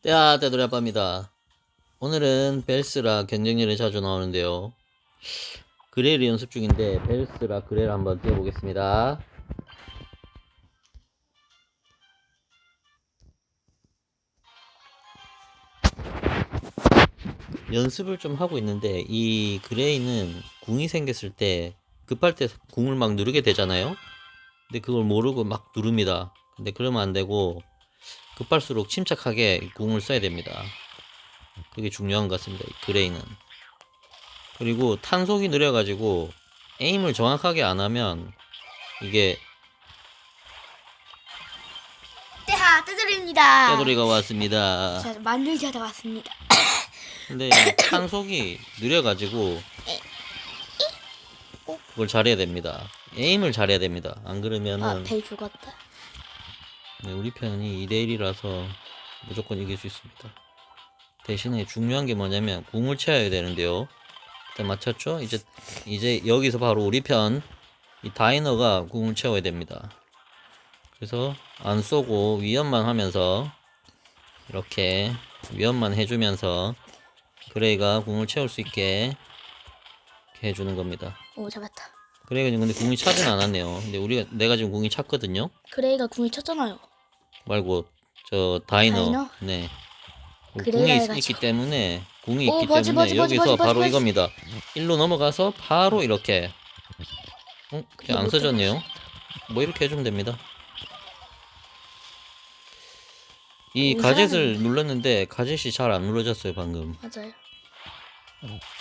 떼아 떼돌이 아빠입니다. 오늘은 벨스라 경쟁률에 자주 나오는데요. 그레이를 연습 중인데 벨스라 그레이를 한번 띄워보겠습니다. 연습을 좀 하고 있는데 이 그레이는 궁이 생겼을 때 급할 때 궁을 막 누르게 되잖아요. 근데 그걸 모르고 막 누릅니다. 근데 그러면 안 되고 급할수록 침착하게 궁을 써야 됩니다. 그게 중요한 것 같습니다. 이 그레이는. 그리고 탄속이 느려가지고 에임을 정확하게 안 하면 이게 떼하 떼들입니다. 떼돌이가 왔습니다. 자 만들기 하다 왔습니다. 근데 탄속이 느려가지고 그걸 잘해야 됩니다. 에임을 잘해야 됩니다. 안 그러면은 아배 죽었다. 네, 우리 편이 2대1이라서 무조건 이길 수 있습니다. 대신에 중요한 게 뭐냐면 궁을 채워야 되는데요. 일단 맞췄죠? 이제 이제 여기서 바로 우리 편 이 다이너가 궁을 채워야 됩니다. 그래서 안 쏘고 위험만 하면서 이렇게 위험만 해주면서 그레이가 궁을 채울 수 있게 해주는 겁니다. 오 잡았다. 그레이가 지금 근데 궁이 차진 않았네요. 근데 우리가 내가 지금 궁이 찼거든요. 그레이가 궁이 쳤잖아요. 말고 저 다이너, 다이너? 네 그래야 궁이 해가지고. 있기 때문에 궁이 오, 있기 버즈, 때문에 버즈, 버즈, 여기서 버즈, 바로 버즈. 이겁니다 일로 넘어가서 바로 이렇게 어? 그게 안못 써졌네요 뭐 이렇게 해주면 됩니다 이 오, 가젯을 사람인데. 눌렀는데 가젯이 잘 안 눌러졌어요 방금 맞아요.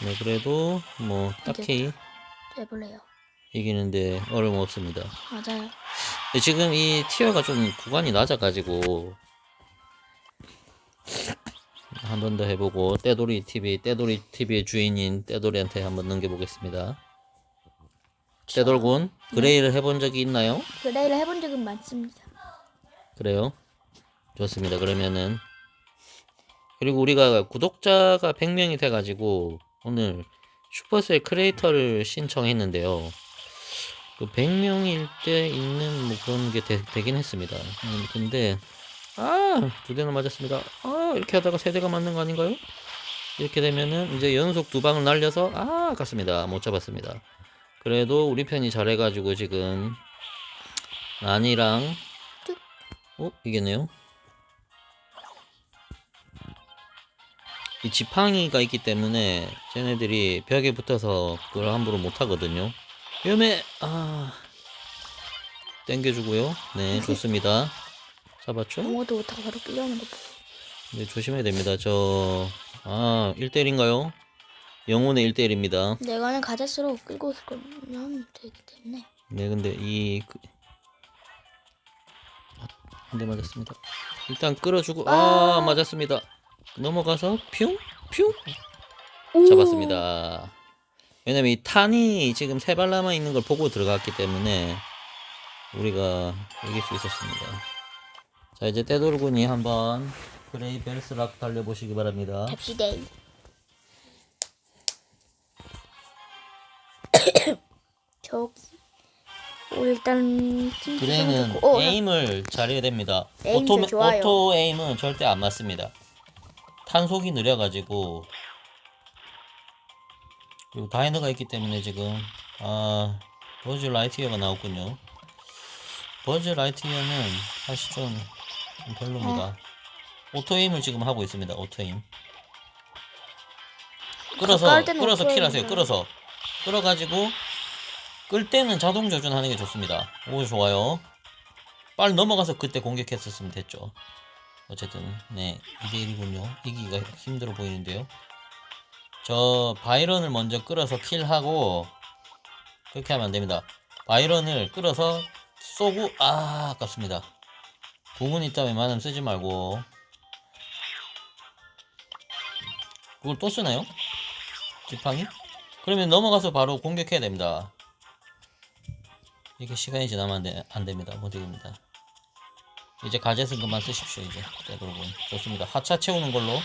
네 그래도 뭐 딱히 해볼래요. 이기는데 어려움 없습니다 맞아요. 근데 지금 이 티어가 좀 구간이 낮아가지고 한 번 더 해보고 떼돌이 TV 떼돌이 TV의 주인인 떼돌이한테 한번 넘겨보겠습니다. 떼돌군 그레이를 해본 적이 있나요? 그레이를 해본 적은 많습니다. 그래요? 좋습니다. 그러면은 그리고 우리가 구독자가 100명이 돼가지고 오늘 슈퍼셀 크리에이터를 신청했는데요. 그 100명일 때 있는 뭐 그런 게 되, 긴 했습니다. 음, 근데 아, 두 대나 맞았습니다. 아, 이렇게 하다가 세 대가 맞는 거 아닌가요? 이렇게 되면은 이제 연속 두 방을 날려서 아, 아깝습니다. 못 잡았습니다. 그래도 우리 편이 잘해가지고 지금 난이랑 어? 이겠네요? 이 지팡이가 있기 때문에 쟤네들이 벽에 붙어서 그걸 함부로 못 하거든요. 위험해! 아. 땡겨주고요. 네, 좋습니다. 잡았죠? 아무것도 못하고 바로 끌려오는 거. 네, 조심해야 됩니다. 저, 아, 1대1인가요? 영혼의 1대1입니다. 내가는 가젯으로 끌고 있을 거면 되기 때문에. 네, 근데 이, 그... 한대 맞았습니다. 일단 끌어주고, 아, 아. 맞았습니다. 넘어가서, 퓨? 퓨? 오! 잡았습니다. 왜냐면 이 탄이 지금 세 발 남아 있는 걸 보고 들어갔기 때문에 우리가 이길 수 있었습니다. 자 이제 떼돌군이 한번 그레이 벨스락 달려보시기 바랍니다. 갑시다. 저기. 오, 일단 찜 그레이는 어, 에임을 잘해야 됩니다. 에임 오토. 오토 에임은 절대 안 맞습니다. 탄속이 느려가지고 그리고 다이너가 있기 때문에 지금 아 버즈 라이트이어가 나왔군요. 버즈 라이트이어는 사실 좀, 좀 별로입니다. 오토 에임을 지금 하고 있습니다. 오토 에임. 끌어서 끌어서 킬하세요. 끌어서 끌어가지고 끌 때는 자동 조준하는 게 좋습니다. 오 좋아요. 빨리 넘어가서 그때 공격했었으면 됐죠. 어쨌든 네 2대1이군요. 이기기가 힘들어 보이는데요. 저 바이런을 먼저 끌어서 킬하고 그렇게 하면 안 됩니다. 바이런을 끌어서 쏘고 아 아깝습니다. 부분 있다면 많으면 쓰지 말고 그걸 또 쓰나요? 지팡이? 그러면 넘어가서 바로 공격해야 됩니다. 이게 시간이 지나면 안, 돼, 안 됩니다. 못 이깁니다. 이제 가젯은 그만 쓰십시오. 이제 되도록은 좋습니다. 하차 채우는 걸로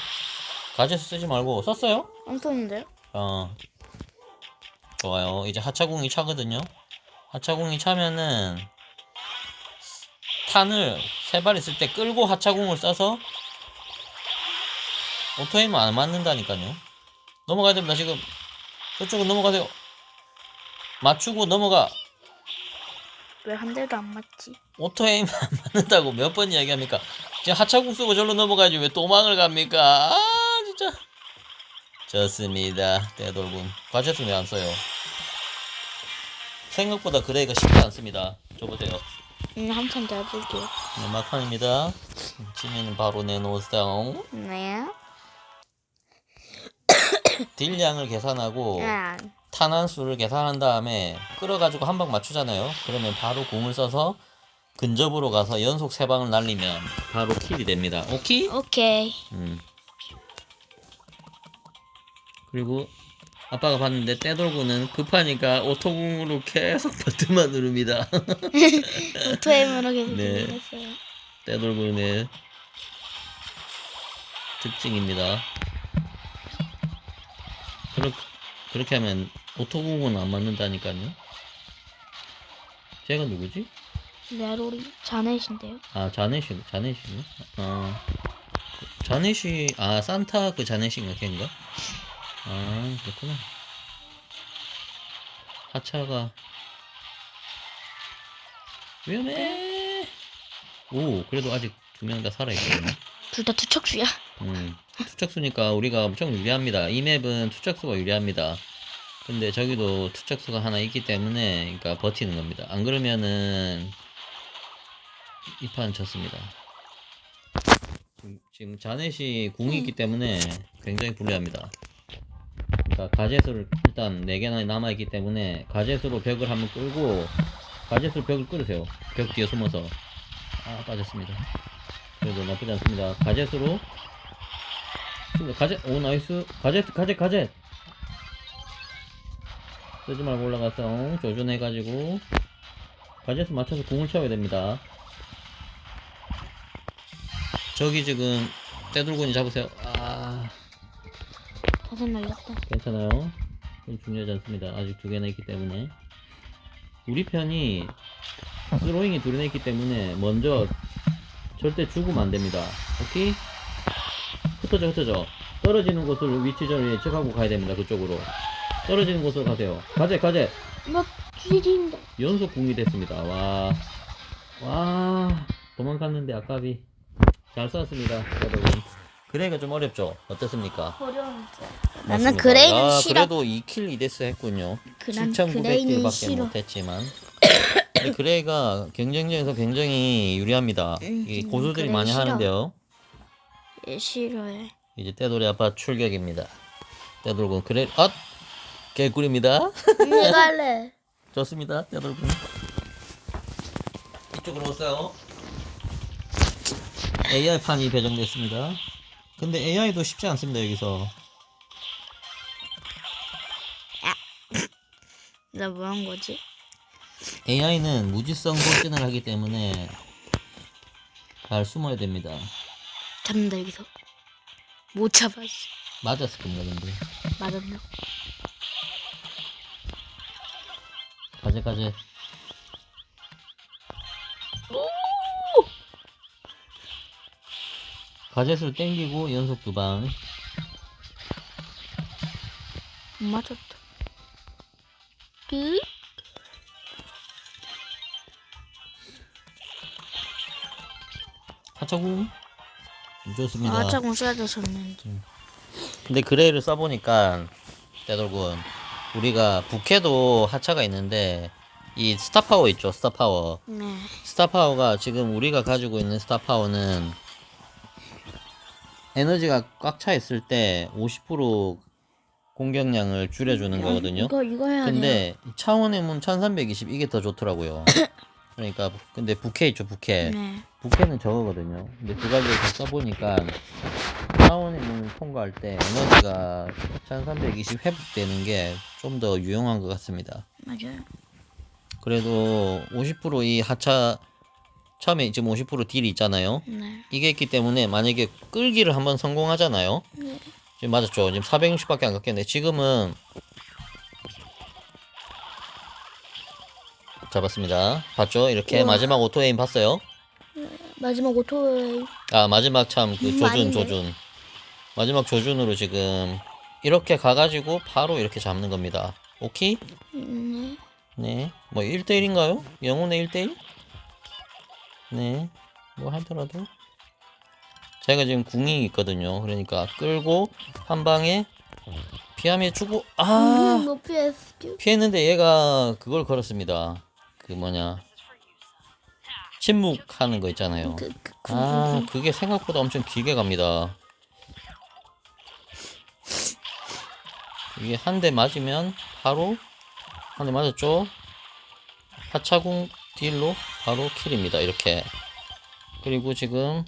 가젯 쓰지 말고 썼어요? 안 떴는데요? 어 좋아요. 이제 하차공이 차거든요. 하차공이 차면은 탄을 세 발 있을 때 끌고 하차공을 써서 오토에임은 안 맞는다니까요. 넘어가야 됩니다, 지금. 저쪽으로 넘어가세요. 맞추고 넘어가. 왜 한 대도 안 맞지? 오토에임 안 맞는다고 몇 번 이야기합니까? 지금 하차국 쓰고 절로 넘어가야지 왜 도망을 갑니까? 아, 진짜. 좋습니다. 떼돌군. 과제수 왜안 써요? 생각보다 그레이가 쉽지 않습니다. 줘보세요. 응, 한참 더 해볼게요. 네, 막판입니다. 지면 바로 내놓으세요. 네. 딜량을 계산하고 아, 탄환수를 계산한 다음에 끌어가지고 한 방 맞추잖아요. 그러면 바로 공을 써서 근접으로 가서 연속 세 방을 날리면 바로 킬이 됩니다. 오케이? 오케이. 음. 그리고 아빠가 봤는데 떼돌고는 급하니까 오토공으로 계속 버튼만 누릅니다. 오토에임으로 계속 네. 진행했어요. 떼돌고의 특징입니다. 그렇게, 그렇게 하면 오토공은 안 맞는다니까요. 쟤가 누구지? 레로리 자넷인데요. 아 자넷이 자넷이네. 아 자넷이 아 산타 그 자넷인가 걔인가? 아 그렇구나. 하차가 위험해. 오 그래도 아직 두 명 다 살아 있거든요. 둘 다 투척수야. 음 투척수니까 우리가 엄청 유리합니다. 이 맵은 투척수가 유리합니다. 근데 저기도 투척수가 하나 있기 때문에 그러니까 버티는 겁니다. 안 그러면은 이 판 졌습니다. 지금- 지금 자넷이 궁이 있기 때문에 굉장히 불리합니다. 그러니까 가젯을 일단 4개나 남아있기 때문에 가젯으로 벽을 한번 끌고 가젯으로 벽을 끌으세요. 벽 뒤에 숨어서 아 빠졌습니다. 그래도 나쁘지 않습니다. 습니다 가젯 오 나이스 가젯 가젯 가젯 쓰지 말고 올라가서 조준해가지고 가젯을 맞춰서 궁을 채워야 됩니다. 저기 지금 떼돌군이 잡으세요. 아 다섯 날렸다. 괜찮아요. 그건 중요하지 않습니다. 아직 두 개나 있기 때문에 우리 편이 스로잉이 둘이나 있기 때문에 먼저 절대 죽으면 안 됩니다. 오케이? 흩어져 흩어져 떨어지는 곳을 위치전을 예측하고 가야 됩니다. 그쪽으로 떨어지는 곳으로 가세요. 가재 가재 나 쥐진다. 연속 공이 됐습니다. 와, 와, 도망갔는데 아깝이 잘 쐈습니다, 여러분. 그레이가 좀 어렵죠? 어떻습니까? 어려운데. 나는 맞습니다. 그레이는 아, 싫어. 그래도 2킬 2데스 했군요. 그난 그레이는 7,900킬밖에 싫어. 못했지만. 근데 그레이가 경쟁전에서 굉장히 유리합니다. 음, 이 음, 고수들이 그레이 많이 싫어. 하는데요. 얘 싫어해. 이제 떼돌이 아빠 출격입니다. 떼돌군 그레이, 아! 개꿀입니다. 내가 할래. 좋습니다. 떼돌군. 이쪽으로 오세요. AI판이 배정됐습니다. 근데 AI도 쉽지 않습니다, 여기서. 나 뭐 한 거지? AI는 무지성 돌진을 하기 때문에 잘 숨어야 됩니다. 잡는다 여기서. 못 잡아. 씨. 맞았을 겁니다, 근데. 맞았나? 가재, 가재. 가젯을 땡기고 연속 두 방. 못 맞았다. 그? 하차구. 좋습니다. 아, 짜고 쏴야 졌는데. 근데 그레이를 써보니까 떼돌군 우리가 부캐도 하차가 있는데 이 스타파워 있죠 스타파워 네. 스타파워가 지금 우리가 가지고 있는 스타파워는 에너지가 꽉 차 있을 때 50% 공격량을 줄여주는 거거든요 이거 이거 해야 돼. 근데 차원의 문 1320 이게 더 좋더라고요 그러니까 근데 부캐 있죠 부캐 네. 부캐는 저거거든요. 근데 두 가지를 다 써보니까 차원의 문을 통과할 때 에너지가 1320 회복되는 게 좀 더 유용한 것 같습니다. 맞아요. 그래도 50%이 하차 처음에 지금 50% 딜이 있잖아요. 네. 이게 있기 때문에 만약에 끌기를 한번 성공하잖아요. 네. 지금 맞았죠. 지금 460밖에 안 갔겠네. 지금은 잡았습니다. 봤죠? 이렇게 우와. 마지막 오토에임 봤어요? 마지막 오토에 아 마지막 참그 음, 조준 아닌데. 조준 마지막 조준으로 지금 이렇게 가가지고 바로 이렇게 잡는 겁니다. 오케이? 네. 네. 뭐 1대1인가요? 영혼의 1대1? 네. 뭐 하더라도. 제가 지금 궁이 있거든요. 그러니까 끌고 한 방에 피하면 주고 아 음, 못 피했어. 피했는데 얘가 그걸 걸었습니다. 그 뭐냐 침묵하는 거 있잖아요. 그, 그, 그, 아 그, 그게 생각보다 엄청 길게 갑니다. 이게 한 대 맞으면 바로 한 대 맞았죠. 하차궁 딜로 바로 킬입니다. 이렇게 그리고 지금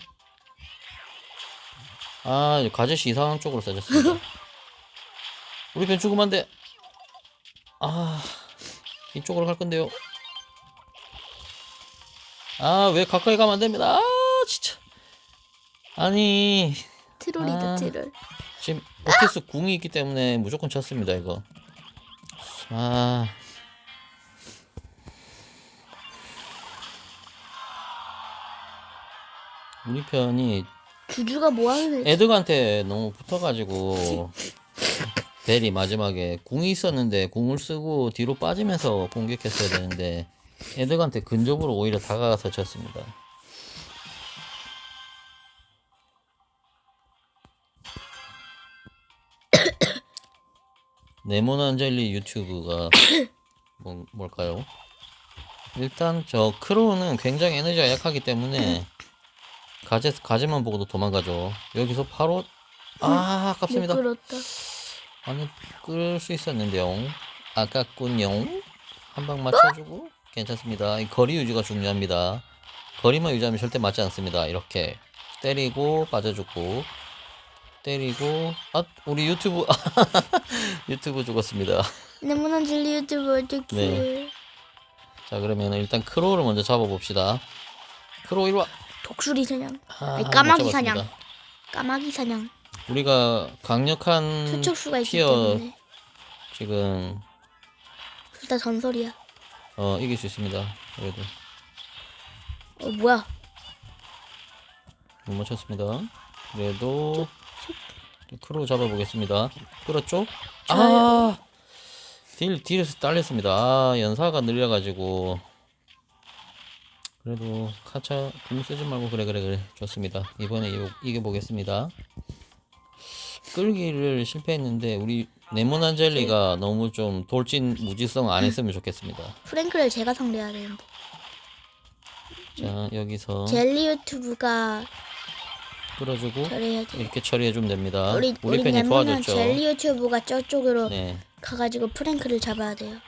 아 가젯이 이상한 쪽으로 써졌습니다. 우리 편 죽으면 안 돼. 아 이쪽으로 갈 건데요. 아 왜 가까이 가면 안 됩니다. 아 진짜 아니 트롤이다 아. 트롤. 지금 오티스 궁이 있기 때문에 무조건 쳤습니다 이거. 아 우리 편이 주주가 뭐 하는 애? 에드가한테 너무 붙어가지고 벨이 마지막에 궁이 있었는데 궁을 쓰고 뒤로 빠지면서 공격했어야 되는데 에드가한테 근접으로 오히려 다가가서 쳤습니다. 네모난 젤리 유튜브가 뭐, 뭘까요? 일단 저 크로우는 굉장히 에너지가 약하기 때문에 가제 가제만 보고도 도망가죠. 여기서 바로 아 아깝습니다. 못 끌었다. 아니 끌 수 있었는데요. 아깝군요. 한 방 맞춰주고 괜찮습니다. 이 거리 유지가 중요합니다. 거리만 유지하면 절대 맞지 않습니다. 이렇게 때리고 빠져주고 때리고 아 우리 유튜브 유튜브 죽었습니다. 네모난 젤리 유튜브 어떻게? 네. 자 그러면 일단 크로우를 먼저 잡아봅시다. 크로우 이리 와. 독수리 사냥. 아, 아니, 까마귀 못 사냥. 까마귀 사냥. 우리가 강력한 투척수가 있기 티어 때문에. 지금 둘 다 전설이야. 어 이길 수 있습니다. 그래도 어 뭐야? 못 맞췄습니다. 그래도 크로우 잡아보겠습니다. 끌었죠? 아! 딜, 딜에서 딸렸습니다. 아, 연사가 느려가지고. 그래도 카차 궁 쓰지 말고 그래 그래 그래 좋습니다. 이번에 이겨, 이겨보겠습니다. 끌기를 실패했는데 우리 네모난 젤리가 너무 좀 돌진 무지성 안 했으면 좋겠습니다. 프랭크를 제가 상대해야 되는데. 자 여기서 젤리 유튜브가 끌어주고. 이렇게 처리해주면 됩니다. 우리 아, 우리 편이 네모난 도와줬죠. 젤리 유튜브가 저쪽으로 네, 가가지고 프랭크를 잡아야 돼요.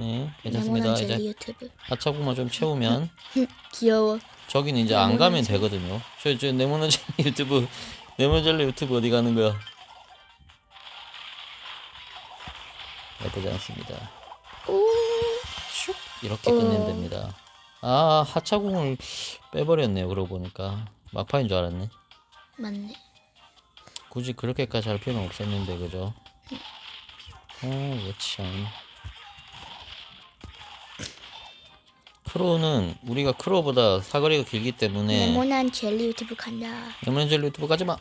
네 괜찮습니다. 이제 유튜브. 하차구만 좀 채우면 귀여워. 저기는 이제 안 가면. 되거든요. 저, 저 네모난 젤리 유튜브 네모난 젤리 유튜브 어디 가는 거야? 나쁘지 않습니다. 오. 슉 이렇게 어. 끝내면 됩니다. 아 하차공을 빼버렸네요. 그러고 보니까 막판인 줄 알았네. 맞네. 굳이 그렇게까지 할 필요는 없었는데 그죠? 어, 참. 크로우는 우리가 크로우보다 사거리가 길기 때문에 네모난 젤리 유튜브 간다. 네모난 젤리 유튜브 가지마.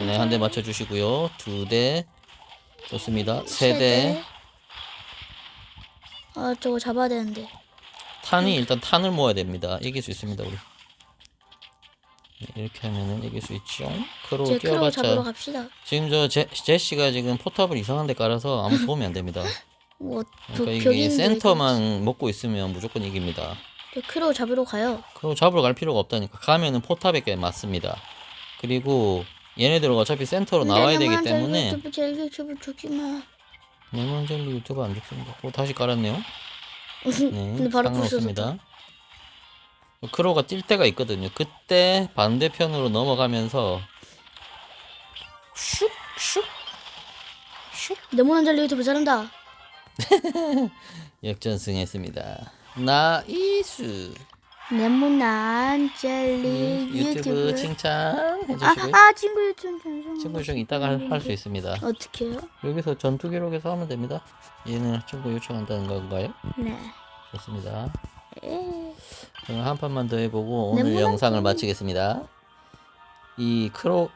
네, 한 대 맞춰주시고요. 두 대. 좋습니다. 세 대. 아 저거 잡아야 되는데. 탄이 일단 탄을 모아야 됩니다. 이길 수 있습니다, 우리. 네, 이렇게 하면은 이길 수 있죠. 크로우 제 크로우 잡으러 뛰어봤자 갑시다. 지금 저 제, 제시가 지금 포탑을 이상한 데 깔아서 아무 도움이 안 됩니다. 뭐 그러니까 이게 벽인데 센터만 먹고 있으면 무조건 이깁니다. 저 크로우 잡으러 가요. 그리고 잡으러 갈 필요가 없다니까. 가면은 포탑에게 맞습니다. 그리고 얘네들은 어차피 센터로 나와야 되기 때문에 유튜브 젤리 유튜브 주지 마. 네모젤리 유튜브 안 죽습니다. 오 다시 깔았네요. 네, 근데 바로 상관없습니다. 크로가 뛸 때가 있거든요. 그때 반대편으로 넘어가면서 슉 슉. 네모난 젤리 유튜브 잘한다. 역전승했습니다. 나이스. 네모난 젤리 유튜브 유튜브. 칭찬 아, 해주시고요. 아 친구 유튜브 괜찮아. 친구 중 이따가 할 수 있습니다. 어떻게요? 여기서 전투 기록에서 하면 됩니다. 얘는 친구 요청한다는 건가요? 네. 좋습니다. 에. 그럼 한 판만 더 해보고 오늘 네모난 영상을 젤리. 마치겠습니다. 이 크로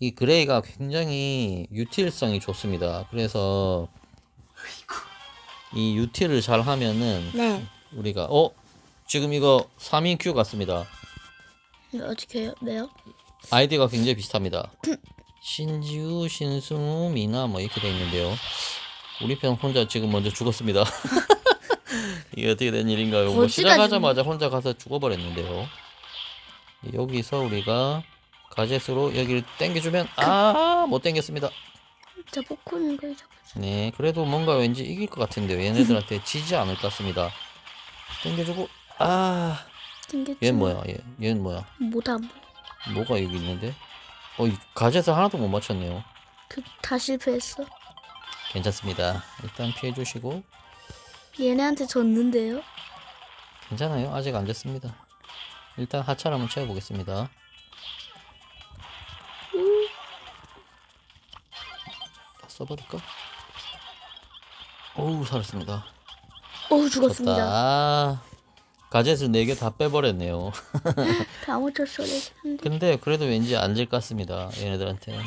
이 그레이가 굉장히 유틸성이 좋습니다. 그래서 이 유틸을 잘 하면은 네. 우리가 어 지금 이거 3인 큐 같습니다. 이거 어떻게 해요? 왜요? 아이디가 굉장히 비슷합니다. 신지우, 신승우, 미나 뭐 이렇게 돼 있는데요. 우리 편 혼자 지금 먼저 죽었습니다. 이게 어떻게 된 일인가요? 뭐 시작하자마자 혼자 가서 죽어버렸는데요. 여기서 우리가 가젯으로 여기를 당겨주면 아 못 당겼습니다. 자, 포크는 걸 잡았어. 네, 그래도 뭔가 왠지 이길 것 같은데요. 얘네들한테 지지 않을 것 같습니다. 당겨주고 아 튕겼지. 얘는 뭐야? 얘 얘는 뭐야? 뭐다 뭐. 뭐가 여기 있는데? 어, 이 가젯을 하나도 못 맞췄네요. 그다 실패했어. 괜찮습니다. 일단 피해 주시고 얘네한테 졌는데요. 괜찮아요. 아직 안 됐습니다. 일단 하차를 한번 채워 보겠습니다. 다 써버릴까? 어우 살았습니다. 오 죽었습니다. 아, 가젯을 4개 다 빼버렸네요. 다 못쳤어 한데. 근데 그래도 왠지 안질것 같습니다. 얘네들한테.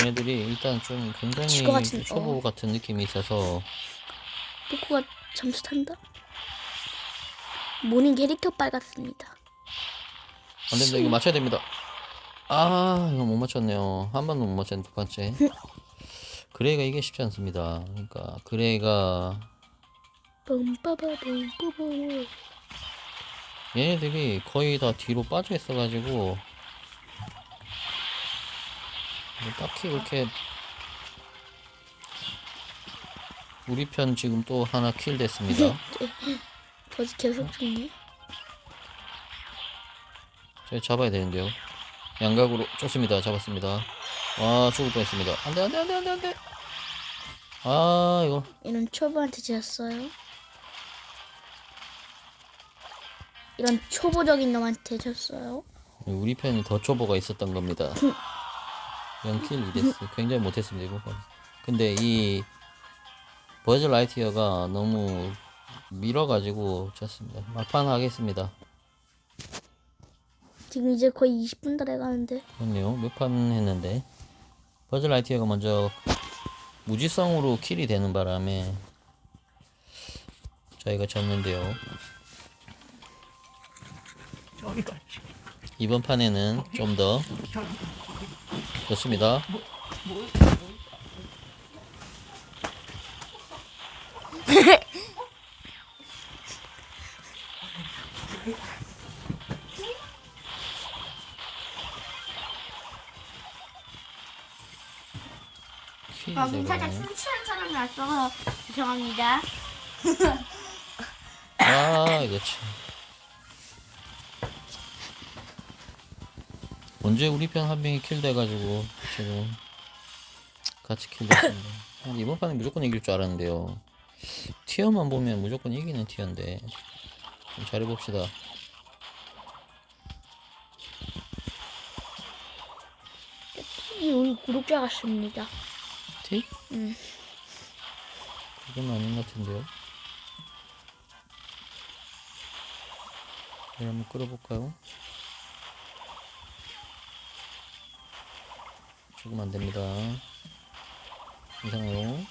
얘네들이 일단 좀 굉장히 질것 같은- 초보 어. 같은 느낌이 있어서 포크가 잠수 탄다. 모닝 캐릭터 빨갛습니다. 안 됩니다. 이거 맞춰야 됩니다. 아, 이거 못 맞췄네요. 한 번도 못 맞췄네, 두 번째. 그레이가 이게 쉽지 않습니다. 그러니까, 그레이가, 빰빠바빰빠바. 얘네들이 거의 다 뒤로 빠져 있어가지고, 뭐 딱히 그렇게, 우리 편 지금 또 하나 킬 됐습니다. 더 계속 죽네. 제가 잡아야 되는데요. 양각으로, 좋습니다. 잡았습니다. 아, 죽을 뻔 했습니다. 안 돼, 안 돼, 안 돼, 안 돼, 안 돼. 아, 이거. 이런 초보한테 졌어요. 이런 초보적인 놈한테 졌어요. 우리 편이 더 초보가 있었던 겁니다. 0킬 2데스 굉장히 못했습니다 이거. 근데 이 버즈 라이티어가 너무 밀어가지고 졌습니다. 막판 하겠습니다. 지금 이제 거의 20분 다 돼가는데 그렇네요. 몇 판 했는데 라이티어가 먼저 무지성으로 킬이 되는 바람에 저희가 졌는데요. 이번 판에는 좀 더 좋습니다. 방금 살짝 취한 사람이 왔어서 죄송합니다. 아 이거 참. 언제 우리 편 한 명이 킬 돼가지고 지금 같이 킬 됐습니다. 아, 이번 판에 무조건 이길 줄 알았는데요. 티어만 보면 무조건 이기는 티어인데 좀 잘해봅시다. 이 우리 구독자 같습니다. 티? 응. 그건 아닌 것 같은데요 네, 한번 끌어볼까요? 조금 안 됩니다. 이상해요.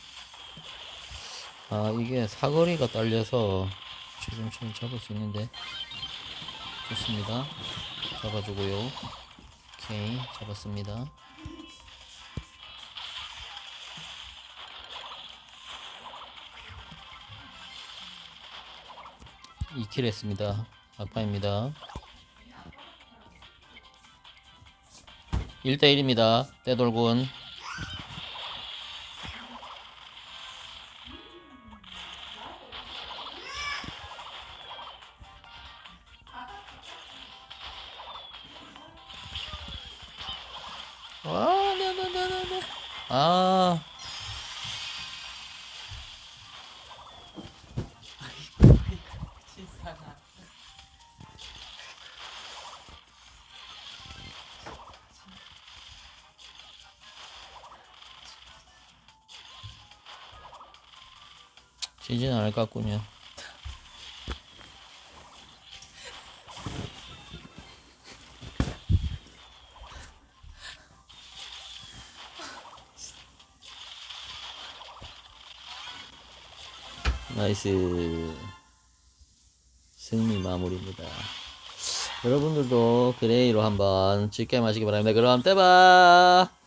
아, 이게 사거리가 딸려서 지금 좀 잡을 수 있는데. 좋습니다. 잡아주고요. 오케이, 잡았습니다. 이킬 했습니다. 아파입니다. 1대1입니다. 떼돌군. 하다가 지진 않을 것 같군요. 나이스. 승리 마무리입니다. 여러분들도 그레이로 한번 즐겨 마시기 바랍니다. 그럼 떼봐!